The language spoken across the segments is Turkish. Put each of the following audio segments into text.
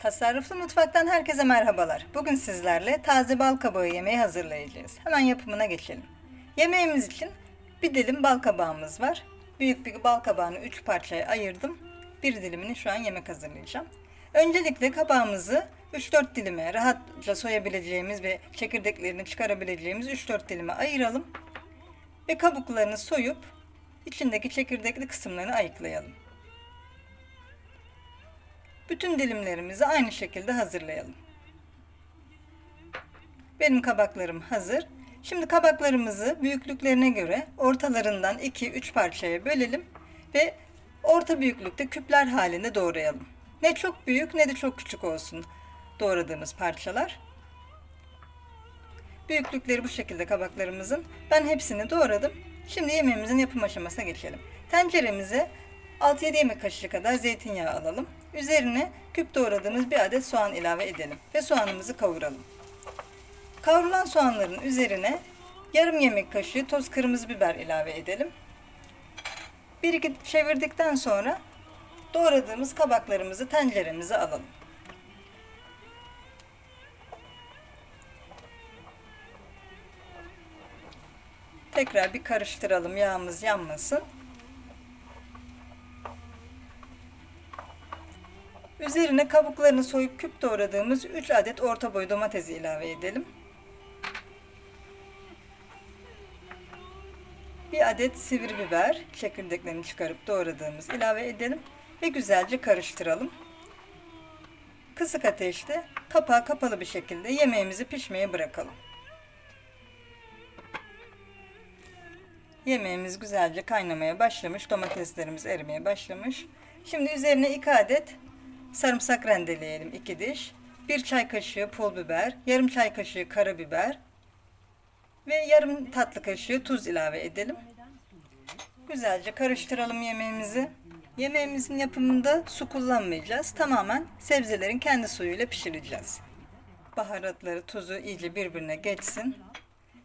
Tasarruflu mutfaktan herkese merhabalar. Bugün sizlerle taze bal kabağı yemeği hazırlayacağız. Hemen yapımına geçelim. Yemeğimiz için bir dilim bal kabağımız var. Büyük bir bal kabağını 3 parçaya ayırdım. Bir dilimini şu an yemek hazırlayacağım. Öncelikle kabağımızı 3-4 dilime rahatça soyabileceğimiz ve çekirdeklerini çıkarabileceğimiz 3-4 dilime ayıralım. Ve kabuklarını soyup içindeki çekirdekli kısımlarını ayıklayalım. Bütün dilimlerimizi aynı şekilde hazırlayalım. Benim kabaklarım hazır. Şimdi kabaklarımızı büyüklüklerine göre ortalarından 2-3 parçaya bölelim ve orta büyüklükte küpler halinde doğrayalım. Ne çok büyük ne de çok küçük olsun doğradığımız parçalar. Büyüklükleri bu şekilde kabaklarımızın. Ben hepsini doğradım. Şimdi yemeğimizin yapım aşamasına geçelim. Tenceremize 6-7 yemek kaşığı kadar zeytinyağı alalım. Üzerine küp doğradığımız bir adet soğan ilave edelim ve soğanımızı kavuralım. Kavrulan soğanların üzerine yarım yemek kaşığı toz kırmızı biber ilave edelim. Bir iki çevirdikten sonra doğradığımız kabaklarımızı tenceremize alalım. Tekrar bir karıştıralım yağımız yanmasın. Üzerine kabuklarını soyup küp doğradığımız 3 adet orta boy domatesi ilave edelim. Bir adet sivri biber, çekirdeklerini çıkarıp doğradığımız ilave edelim ve güzelce karıştıralım. Kısık ateşte kapağı kapalı bir şekilde yemeğimizi pişmeye bırakalım. Yemeğimiz güzelce kaynamaya başlamış, domateslerimiz erimeye başlamış. Şimdi üzerine 2 adet sarımsak rendeleyelim 2 diş. 1 çay kaşığı pul biber, yarım çay kaşığı karabiber ve yarım tatlı kaşığı tuz ilave edelim. Güzelce karıştıralım yemeğimizi. Yemeğimizin yapımında su kullanmayacağız. Tamamen sebzelerin kendi suyuyla pişireceğiz. Baharatları, tuzu iyice birbirine geçsin.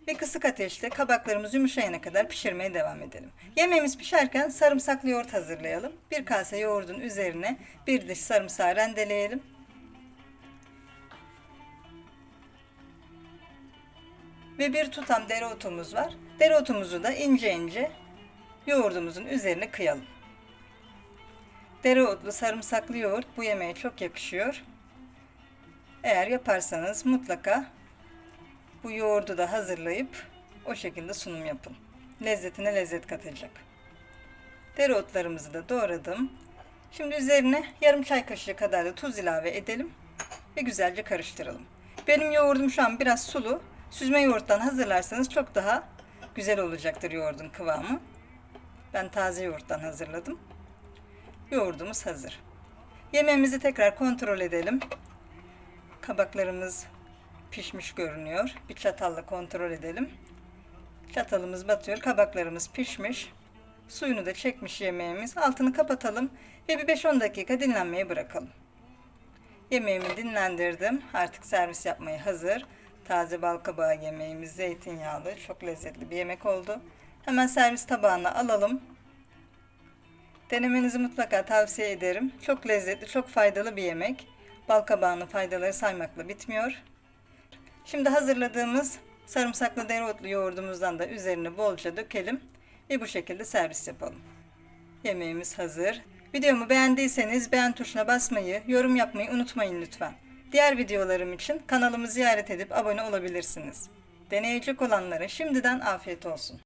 Ve kısık ateşte kabaklarımız yumuşayana kadar pişirmeye devam edelim. Yemeğimiz pişerken sarımsaklı yoğurt hazırlayalım. Bir kase yoğurdun üzerine bir diş sarımsağı rendeleyelim. Ve bir tutam dereotumuz var. Dereotumuzu da ince ince yoğurdumuzun üzerine kıyalım. Dereotlu sarımsaklı yoğurt bu yemeğe çok yakışıyor. Eğer yaparsanız mutlaka bu yoğurdu da hazırlayıp o şekilde sunum yapın. Lezzetine lezzet katacak. Dereotlarımızı da doğradım. Şimdi üzerine yarım çay kaşığı kadar da tuz ilave edelim ve güzelce karıştıralım. Benim yoğurdum şu an biraz sulu. Süzme yoğurttan hazırlarsanız çok daha güzel olacaktır yoğurdun kıvamı. Ben taze yoğurttan hazırladım. Yoğurdumuz hazır. Yemeğimizi tekrar kontrol edelim. Kabaklarımız pişmiş görünüyor. Bir çatalla kontrol edelim. Çatalımız batıyor. Kabaklarımız pişmiş. Suyunu da çekmiş yemeğimiz. Altını kapatalım ve bir 5-10 dakika dinlenmeye bırakalım. Yemeğimi dinlendirdim. Artık servis yapmaya hazır. Taze bal kabağı yemeğimiz zeytinyağlı. Çok lezzetli bir yemek oldu. Hemen servis tabağına alalım. Denemenizi mutlaka tavsiye ederim. Çok lezzetli, çok faydalı bir yemek. Bal kabağının faydaları saymakla bitmiyor. Şimdi hazırladığımız sarımsaklı dereotlu yoğurdumuzdan da üzerine bolca dökelim ve bu şekilde servis yapalım. Yemeğimiz hazır. Videomu beğendiyseniz beğen tuşuna basmayı, yorum yapmayı unutmayın lütfen. Diğer videolarım için kanalımı ziyaret edip abone olabilirsiniz. Deneyecek olanlara şimdiden afiyet olsun.